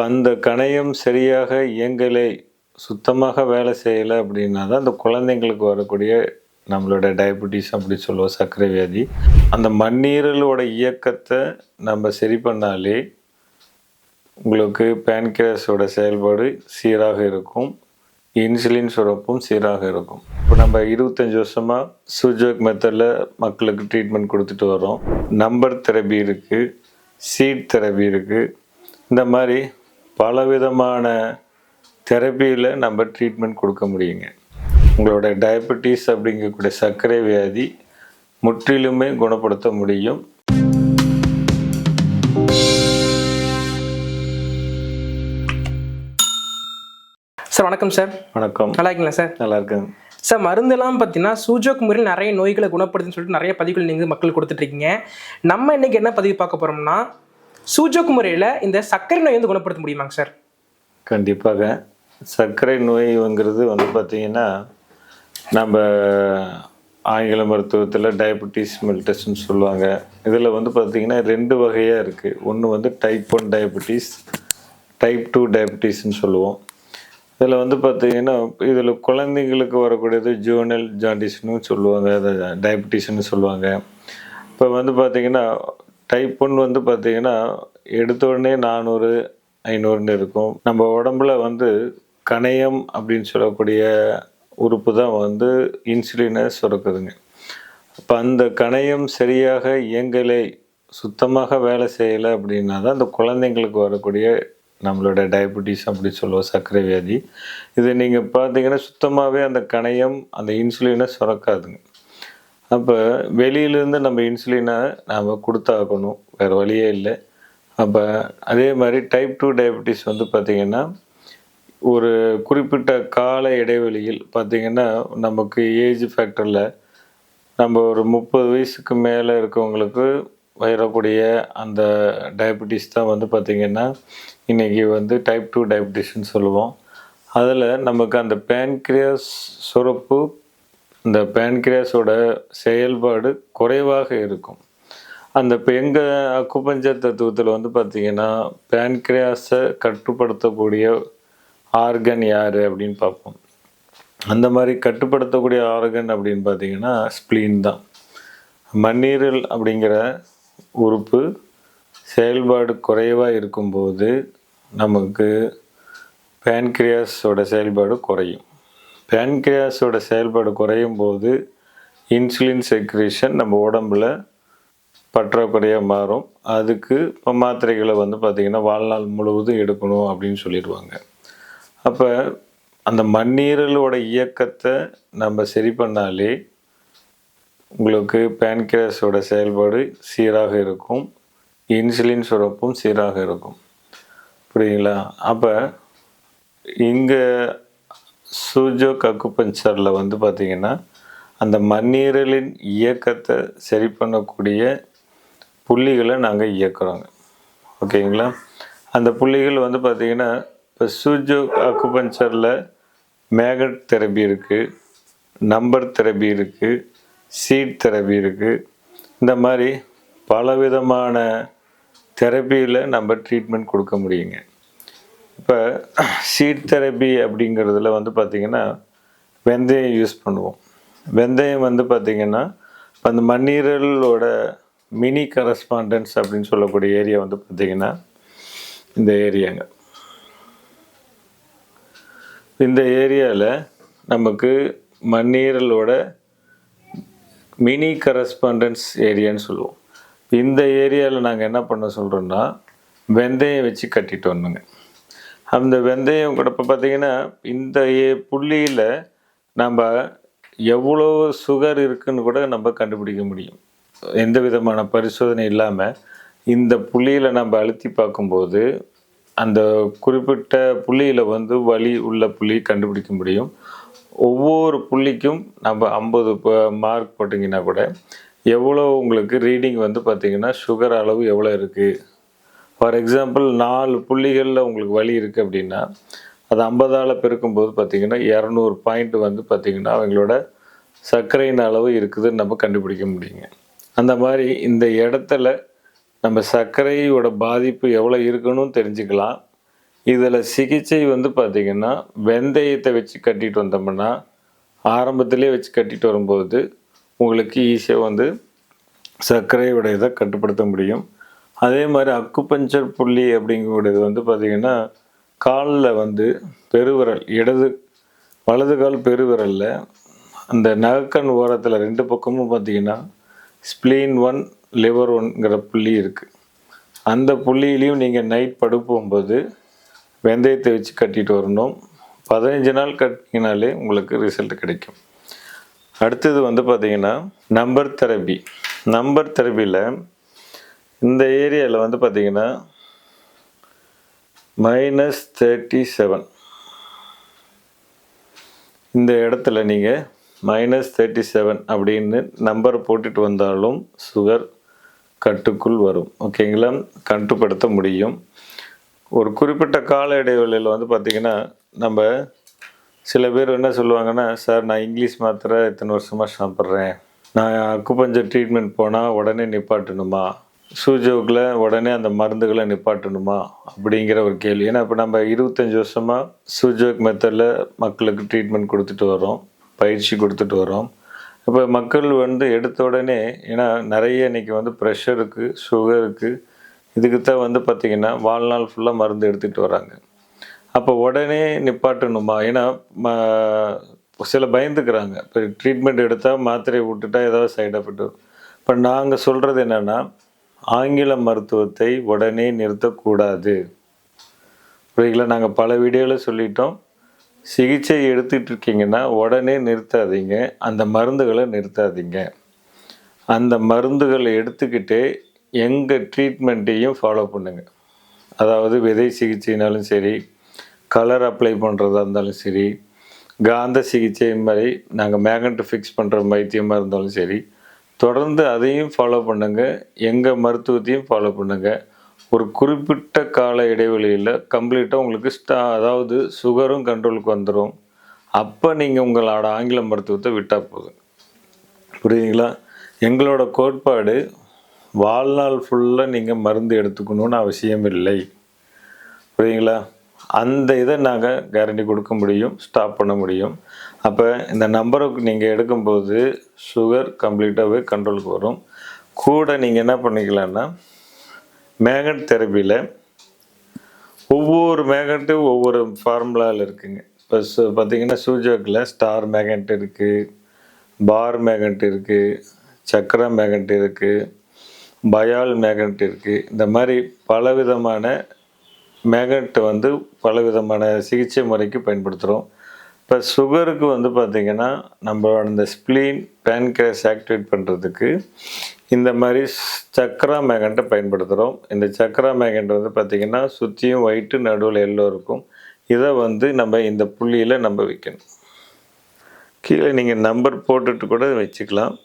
இப்போ அந்த கணையம் சரியாக இயங்கலை சுத்தமாக வேலை செய்யலை அப்படின்னா தான் அந்த குழந்தைங்களுக்கு வரக்கூடிய நம்மளோட டயபெட்டிஸ் அப்படி சொல்லுவோம் சர்க்கரை வியாதி. அந்த மண்ணீரலோட இயக்கத்தை நம்ம சரி பண்ணாலே உங்களுக்கு பேன்கிராஸோட செயல்பாடு சீராக இருக்கும் இன்சுலின் சுரப்பும் சீராக இருக்கும். இப்போ நம்ம இருபத்தஞ்சி வருஷமாக சுஜோக் மெத்தடில் மக்களுக்கு ட்ரீட்மெண்ட் கொடுத்துட்டு வரோம் நம்பர் தெரபி இருக்குது சீட் தெரபி இருக்குது இந்த மாதிரி பலவிதமான தெரப்பியில் நம்ம ட்ரீட்மெண்ட் கொடுக்க முடியுங்க. உங்களோட டயபெட்டிஸ் அப்படிங்கக்கூடிய சர்க்கரை வியாதி முற்றிலுமே குணப்படுத்த முடியும். சார் வணக்கம் சார். வணக்கம். நல்லா இருக்கீங்களா சார்? நல்லா இருக்கேன் சார் மருந்தெல்லாம் பார்த்தீங்கன்னா சூஜோக் முறையில் நிறைய நோய்களை குணப்படுதுன்னு சொல்லிட்டு நிறைய பதிவுகள் நீங்கள் மக்கள் கொடுத்துட்டு இருக்கீங்க. நம்ம இன்னைக்கு என்ன பதிவு பார்க்க போறோம்னா சூஜோக் முறையில் இந்த சர்க்கரை நோய் வந்து குணப்படுத்த முடியுமாங்க சார்? கண்டிப்பாக. சர்க்கரை நோய்ங்கிறது வந்து பார்த்திங்கன்னா நம்ம ஆங்கில மருத்துவத்தில் டயபெட்டிஸ் மெல்டஸ்ன்னு சொல்லுவாங்க. இதில் வந்து பார்த்திங்கன்னா ரெண்டு வகையாக இருக்குது ஒன்று வந்து type one diabetes type two டயபெட்டிஸ்ன்னு சொல்லுவோம். இதில் வந்து பார்த்திங்கன்னா இதில் குழந்தைங்களுக்கு வரக்கூடியது ஜூனல் ஜாண்டிஸ்னு சொல்லுவாங்க அதை டயபெட்டிஸ்னு சொல்லுவாங்க. இப்போ வந்து பார்த்திங்கன்னா டைப் ஒன் வந்து பார்த்திங்கன்னா எடுத்த உடனே நானூறு ஐநூறுன்னு இருக்கும். நம்ம உடம்புல வந்து கணையம் அப்படின்னு சொல்லக்கூடிய உறுப்பு தான் வந்து இன்சுலினை சுரக்குதுங்க. அப்போ அந்த கணையம் சரியாக இயங்கலை சுத்தமாக வேலை செய்யலை அப்படின்னா தான் அந்த குழந்தைங்களுக்கு வரக்கூடிய நம்மளோட டயபிட்டிஸ் அப்படி சொல்லுவோம் சர்க்கரை வியாதி. இது நீங்கள் பார்த்தீங்கன்னா சுத்தமாகவே அந்த கணையம் அந்த இன்சுலினை சுரக்காதுங்க. அப்போ வெளியிலேருந்து நம்ம இன்சுலினை நாம் கொடுத்தாகணும். வேறு வழியே இல்லை. அப்போ அதே மாதிரி டைப் டூ டயபெட்டிஸ் வந்து பார்த்திங்கன்னா ஒரு குறிப்பிட்ட கால இடைவெளியில் பார்த்திங்கன்னா நமக்கு ஏஜ் ஃபேக்டரில் நம்ம ஒரு முப்பது வயசுக்கு மேலே இருக்கவங்களுக்கு வரக்கூடிய அந்த டயபெட்டிஸ் தான் வந்து பார்த்திங்கன்னா இன்றைக்கி வந்து டைப் டூ டயபெட்டிஸ்ன்னு சொல்லுவோம். அதில் நமக்கு அந்த பேன்க்ரியாஸ் சுரப்பு இந்த பேன்கிரியாஸோட செயல்பாடு குறைவாக இருக்கும். அந்த இப்போ எங்கள் அக்குபஞ்சர் தத்துவத்தில் வந்து பார்த்திங்கன்னா பேன்கிரியாஸை கட்டுப்படுத்தக்கூடிய ஆர்கன் யார் அப்படின்னு பார்ப்போம். அந்த மாதிரி கட்டுப்படுத்தக்கூடிய ஆர்கன் அப்படின்னு பார்த்தீங்கன்னா ஸ்ப்ளீன் தான். மண்ணீரல் அப்படிங்கிற உறுப்பு செயல்பாடு குறைவாக இருக்கும்போது நமக்கு பேன்கிரியாஸோட செயல்பாடு குறையும். பேன்கிரியாஸோட செயல்பாடு குறையும் போது இன்சுலின் செக்ரேஷன் நம்ம உடம்புல பற்றாக்குறையாக மாறும். அதுக்கு இப்போ மாத்திரைகளை வந்து பார்த்திங்கன்னா வாழ்நாள் முழுவதும் எடுக்கணும் அப்படின்னு சொல்லிடுவாங்க. அப்போ அந்த மண்ணீரலோட இயக்கத்தை நம்ம சரி பண்ணாலே உங்களுக்கு பேன்கிராஸோட செயல்பாடு சீராக இருக்கும். இன்சுலின் சுரப்பும் சீராக இருக்கும். புரியுங்களா அப்போ இங்கே சூஜோ அக்குபஞ்சரில் வந்து பார்த்திங்கன்னா அந்த மண்ணீரலின் இயக்கத்தை சரி பண்ணக்கூடிய புள்ளிகளை நாங்கள் இயக்குறோங்க. ஓகேங்களா? அந்த புள்ளிகள் வந்து பார்த்திங்கன்னா இப்போ சூஜோ அக்குபஞ்சரில் மேகட் தெரபி இருக்குது நம்பர் தெரபி இருக்குது சீட் தெரபி இருக்குது இந்த மாதிரி பலவிதமான தெரப்பியில் நம்ம ட்ரீட்மெண்ட் கொடுக்க முடியுங்க. இப்போ சீட் தெரப்பி அப்படிங்கிறதுல வந்து பார்த்திங்கன்னா வெந்தயம் யூஸ் பண்ணுவோம். வெந்தயம் வந்து பார்த்திங்கன்னா இப்போ அந்த மண்ணீரலோட மினி கரஸ்பாண்டன்ஸ் அப்படின்னு சொல்லக்கூடிய ஏரியா வந்து பார்த்திங்கன்னா இந்த ஏரியாங்க இந்த ஏரியாவில் நமக்கு மண்ணீரலோட மினி கரஸ்பாண்டன்ஸ் ஏரியான்னு சொல்லுவோம். இந்த ஏரியாவில் நாங்கள் என்ன பண்ண சொல்கிறோன்னா வெந்தயம் வச்சு கட்டிட்டு வரணுங்க அந்த வெந்தயம் கூட இப்போ பார்த்தீங்கன்னா இந்த ஏ- புள்ளியில் நம்ம எவ்வளோ சுகர் இருக்குன்னு கூட நம்ம கண்டுபிடிக்க முடியும். எந்த விதமான பரிசோதனை இல்லாமல் இந்த புள்ளியில் நம்ம அழுத்தி பார்க்கும்போது அந்த குறிப்பிட்ட புள்ளியில் வந்து வலி உள்ள புள்ளி கண்டுபிடிக்க முடியும். ஒவ்வொரு புள்ளிக்கும் நம்ம ஐம்பது மார்க் போட்டிங்கன்னா கூட எவ்வளோ உங்களுக்கு ரீடிங் வந்து பார்த்திங்கன்னா சுகர் அளவு எவ்வளோ இருக்குது ஃபார் எக்ஸாம்பிள் நாலு புள்ளிகளில் உங்களுக்கு வழி இருக்குது அப்படின்னா அது ஐம்பதால் பெருக்கும்போது பார்த்திங்கன்னா இரநூறு பாயிண்ட் வந்து பார்த்திங்கன்னா அவங்களோட சர்க்கரையின் அளவு இருக்குதுன்னு நம்ம கண்டுபிடிக்க முடியுங்க. அந்த மாதிரி இந்த இடத்துல நம்ம சர்க்கரையோட பாதிப்பு எவ்வளோ இருக்குன்னு தெரிஞ்சுக்கலாம். இதில் சிகிச்சை வந்து பார்த்திங்கன்னா வெந்தயத்தை வச்சு கட்டிட்டு வந்தோம்னா ஆரம்பத்திலே வச்சு கட்டிட்டு வரும்போது உங்களுக்கு ஈஸியாக வந்து சர்க்கரையோட இதை கட்டுப்படுத்த முடியும். அதே மாதிரி அக்குப்பஞ்சர் புள்ளி அப்படிங்கக்கூடியது வந்து பார்த்திங்கன்னா காலில் வந்து பெருவிரல் இடது வலது கால் பெருவிரலில் அந்த நகக்கண் ஓரத்தில் ரெண்டு பக்கமும் பார்த்தீங்கன்னா ஸ்ப்ளீன் ஒன் லிவர் ஒன்ங்கிற புள்ளி இருக்குது அந்த புள்ளியிலையும் நீங்கள் நைட் படுப்பும்போது வெந்தயத்தை வச்சு கட்டிட்டு வரணும். பதினஞ்சு நாள் கட்டிங்கனாலே உங்களுக்கு ரிசல்ட் கிடைக்கும். அடுத்தது வந்து பார்த்திங்கன்னா நம்பர் தெரபி நம்பர் தெரபியில் இந்த ஏரியாவில் வந்து பார்த்தீங்கன்னா மைனஸ் தேர்ட்டி செவன் இந்த இடத்துல நீங்கள் மைனஸ் தேர்ட்டி செவன் அப்படின்னு நம்பர் போட்டுட்டு வந்தாலும் சுகர் கட்டுக்குள் வரும். ஓகேங்களா கட்டுப்படுத்த முடியும். ஒரு குறிப்பிட்ட கால இடைவெளியில் வந்து பார்த்திங்கன்னா நம்ம சில பேர் என்ன சொல்லுவாங்கன்னா சார் நான் இங்கிலீஷ் மாத்திரை இத்தனை வருஷமாக சாப்பிட்றேன். நான் அக்குப்பஞ்சர் ட்ரீட்மெண்ட் போனால் உடனே நிப்பாட்டணுமா? சூஜோக்கில் உடனே அந்த மருந்துகளை நிப்பாட்டணுமா அப்படிங்கிற ஒரு கேள்வி. ஏன்னா இப்போ நம்ம இருபத்தஞ்சி வருஷமாக சூஜோக் மெத்தடில் மக்களுக்கு ட்ரீட்மெண்ட் கொடுத்துட்டு வரோம் பயிற்சி கொடுத்துட்டு வரோம் இப்போ மக்கள் வந்து எடுத்த உடனே ஏன்னா நிறைய இன்றைக்கி வந்து ப்ரெஷருக்கு சுகருக்கு இதுக்கு தான் வந்து பார்த்திங்கன்னா வாழ்நாள் ஃபுல்லாக மருந்து எடுத்துகிட்டு வராங்க அப்போ உடனே நிப்பாட்டணுமா? ஏன்னா ம- சில பயந்துக்கிறாங்க. இப்போ ட்ரீட்மெண்ட் எடுத்தால் மாத்திரையை விட்டுட்டா ஏதாவது சைடு எஃபெக்ட் இப்போ நாங்கள் சொல்கிறது என்னென்னா ஆங்கில மருத்துவத்தை உடனே நிறுத்தக்கூடாது. புரியுங்களா நாங்கள் பல வீடியோவில் சொல்லிட்டோம். சிகிச்சை எடுத்துகிட்டு இருக்கீங்கன்னா உடனே நிறுத்தாதீங்க. அந்த மருந்துகளை நிறுத்தாதீங்க. அந்த மருந்துகளை எடுத்துக்கிட்டே எங்கள் ட்ரீட்மெண்ட்டையும் ஃபாலோ பண்ணுங்கள் அதாவது விதை சிகிச்சைனாலும் சரி கலர் அப்ளை பண்ணுறதா இருந்தாலும் சரி காந்த சிகிச்சை மாதிரி நாங்கள் மேகன்ட்டு ஃபிக்ஸ் பண்ணுற வைத்தியமாக இருந்தாலும் சரி தொடர்ந்து அதையும் ஃபாலோ பண்ணுங்க. எங்கள் மருத்துவத்தையும் ஃபாலோ பண்ணுங்கள் ஒரு குறிப்பிட்ட கால இடைவெளியில் கம்ப்ளீட்டாக உங்களுக்கு ஸ்டா அதாவது சுகரும் கண்ட்ரோலுக்கு வந்துடும் அப்போ நீங்கள் உங்களோட ஆங்கில மருத்துவத்தை விட்டால் போதும். புரியுதுங்களா? எங்களோட கோட்பாடு வாழ்நாள் ஃபுல்லாக நீங்கள் மருந்து எடுத்துக்கணும்னு அவசியம் இல்லை. புரியுதுங்களா? அந்த இதை நாங்கள் கேரண்டி கொடுக்க முடியும் ஸ்டாப் பண்ண முடியும். அப்போ இந்த நம்பருக்கு நீங்கள் எடுக்கும்போது சுகர் கம்ப்ளீட்டாகவே கண்ட்ரோலுக்கு வரும். கூட நீங்கள் என்ன பண்ணிக்கலாம்னா மேகட் தெரப்பியில் ஒவ்வொரு மேகண்ட்டும் ஒவ்வொரு ஃபார்முலாவில் இருக்குங்க. இப்போ சு பார்த்தீங்கன்னா சூஜோக்கில் ஸ்டார் மேகன்ட் இருக்குது பார் மேகண்ட் இருக்குது சக்கரா மேகண்ட் இருக்குது பயால் மேகன்ட் இருக்குது இந்த மாதிரி பலவிதமான மேகட் வந்து பலவிதமான சிகிச்சை முறைக்கு பயன்படுத்துகிறோம். இப்போ சுகருக்கு வந்து பார்த்திங்கன்னா நம்மளோட அந்த ஸ்ப்ளீன் பேன்கிரஸ் ஆக்டிவேட் பண்ணுறதுக்கு இந்த மாதிரி ஸ்- சக்கரா மேகண்ட்டை பயன்படுத்துகிறோம். இந்த சக்கரா மேகண்ட் வந்து பார்த்திங்கன்னா சுற்றியும் ஒயிட்டு நடுவில் எல்லோ இருக்கும். இதை வந்து நம்ம இந்த புள்ளியில் நம்ம வைக்கணும். கீழே நீங்கள் நம்பர் போட்டுட்டு கூட வச்சுக்கலாம்.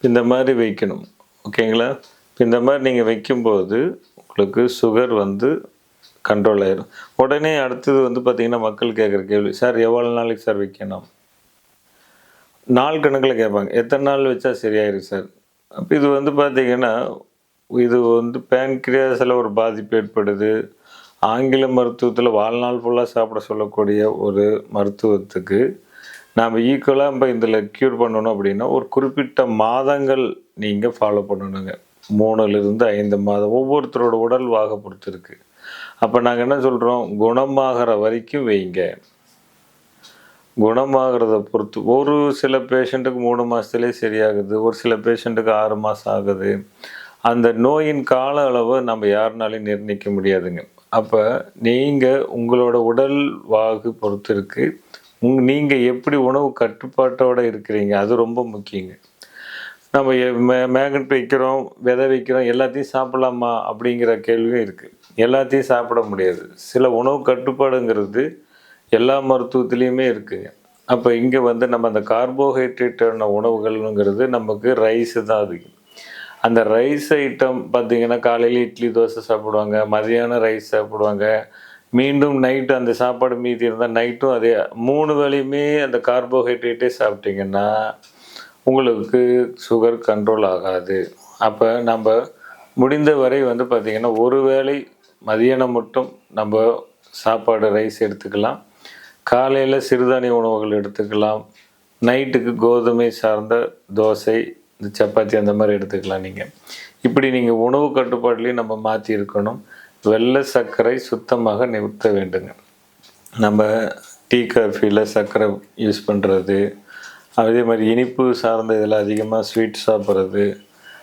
இந்த மாதிரி வைக்கணும். ஓகேங்களா? இந்த மாதிரி நீங்கள் வைக்கும்போது உங்களுக்கு சுகர் வந்து கண்ட்ரோல் ஆயிடும் உடனே அடுத்தது வந்து பார்த்திங்கன்னா மக்கள் கேட்குற கேள்வி சார் எவ்வளோ நாளைக்கு சார் வைக்கணும்? நாள் கணக்கில் கேட்பாங்க. எத்தனை நாள் வச்சா சரியாயிரும் சார்? அப்போ இது வந்து பார்த்தீங்கன்னா இது வந்து பேன்கிரியாஸில் ஒரு பாதிப்பு ஏற்படுது. ஆங்கில மருத்துவத்தில் வாழ்நாள் ஃபுல்லாக சாப்பிட சொல்லக்கூடிய ஒரு மருத்துவத்துக்கு நாம் ஈக்குவலாக இப்போ இதில் க்யூர் பண்ணணும் அப்படின்னா ஒரு குறிப்பிட்ட மாதங்கள் நீங்கள் ஃபாலோ பண்ணணுங்க. மூணுலேருந்து ஐந்து மாதம். ஒவ்வொருத்தரோட உடல் வாக பொறுத்து இருக்குது அப்போ நாங்கள் என்ன சொல்கிறோம் குணமாகிற வரைக்கும் வைங்க. குணமாகிறத பொறுத்து ஒரு சில பேஷண்ட்டுக்கு மூணு மாதத்துலேயே சரியாகுது ஒரு சில பேஷண்ட்டுக்கு ஆறு மாதம் ஆகுது. அந்த நோயின் கால அளவை நம்ம யாருனாலையும் நிர்ணயிக்க முடியாதுங்க. அப்போ நீங்கள் உங்களோட உடல் வாகு பொறுத்து இருக்குது உங் நீங்கள் எப்படி உணவு கட்டுப்பாட்டோட இருக்கிறீங்க? அது ரொம்ப முக்கியங்க. நம்ம மே மேகட் வைக்கிறோம் விதை வைக்கிறோம் எல்லாத்தையும் சாப்பிடலாமா அப்படிங்கிற கேள்வியும் இருக்குது எல்லாத்தையும் சாப்பிட முடியாது. சில உணவு கட்டுப்பாடுங்கிறது எல்லா மருத்துவத்துலேயுமே இருக்குங்க அப்போ இங்கே வந்து நம்ம அந்த கார்போஹைட்ரேட்டான உணவுகள்ங்கிறது நமக்கு ரைஸு தான் அதிகம். அந்த ரைஸ் ஐட்டம் பார்த்தீங்கன்னா காலையில் இட்லி தோசை சாப்பிடுவாங்க மதியானம் ரைஸ் சாப்பிடுவாங்க. மீண்டும் நைட்டு அந்த சாப்பாடு மீதி இருந்தால் நைட்டும் அதே மூணு வேலையுமே அந்த கார்போஹைட்ரேட்டே சாப்பிட்டிங்கன்னா உங்களுக்கு சுகர் கண்ட்ரோல் ஆகாது. அப்போ நம்ம முடிந்த வரை வந்து பார்த்திங்கன்னா ஒரு வேளை மதியானம் மட்டும் நம்ம சாப்பாடு ரைஸ் எடுத்துக்கலாம். காலையில் சிறுதானிய உணவுகள் எடுத்துக்கலாம். நைட்டுக்கு கோதுமை சார்ந்த தோசை இந்த சப்பாத்தி அந்த மாதிரி எடுத்துக்கலாம் நீங்கள் இப்படி நீங்கள் உணவு கட்டுப்பாடுலேயும் நம்ம மாற்றி இருக்கணும். வெள்ளை சர்க்கரை சுத்தமாக நிறுத்த வேண்டுங்க. நம்ம டீ காஃபியில் சர்க்கரை யூஸ் பண்ணுறது அதே மாதிரி இனிப்பு சார்ந்த இதில் அதிகமாக ஸ்வீட் சாப்பிட்றது.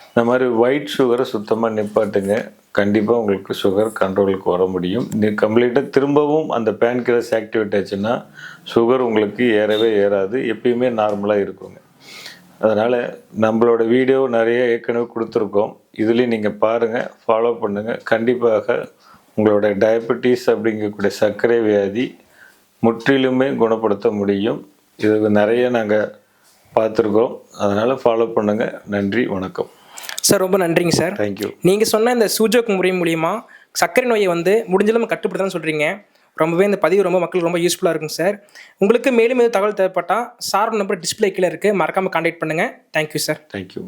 இந்த மாதிரி ஒயிட் சுகரை சுத்தமாக நிப்பாட்டுங்க. கண்டிப்பாக உங்களுக்கு சுகர் கண்ட்ரோலுக்கு வர முடியும். கம்ப்ளீட்டாக திரும்பவும் அந்த பேன்கிரஸ் ஆக்டிவேட் ஆச்சுன்னா சுகர் உங்களுக்கு ஏறவே ஏறாது. எப்பயுமே நார்மலாக இருக்குங்க. அதனால் நம்மளோட வீடியோ நிறைய ஏற்கனவே கொடுத்துருக்கோம். இதுலேயும் நீங்கள் பாருங்கள் ஃபாலோ பண்ணுங்கள் கண்டிப்பாக உங்களோட டயபெட்டிஸ் அப்படிங்கக்கூடிய சர்க்கரை வியாதி முற்றிலுமே குணப்படுத்த முடியும். இது நிறைய நாங்கள் பார்த்துருக்கோம் அதனால் ஃபாலோ பண்ணுங்கள் நன்றி வணக்கம். சார் ரொம்ப நன்றிங்க சார். தேங்க்யூ நீங்கள் சொன்ன இந்த சூஜோக் முறை மூலிமா சர்க்கரை நோயை வந்து முடிஞ்சளவு கட்டுப்படுத்தணும்னு சொல்கிறீங்க ரொம்பவே இந்த பதிவு ரொம்ப மக்களுக்கு ரொம்ப யூஸ்ஃபுல்லாக இருக்குங்க சார். உங்களுக்கு மேலும் எதுவும் தகவல் தேவைப்பட்டால் சார் நம்பர் டிஸ்பிளே கீழே இருக்குது மறக்காமல் கான்டாக்ட் பண்ணுங்கள் தேங்க்யூ சார் தேங்க்யூ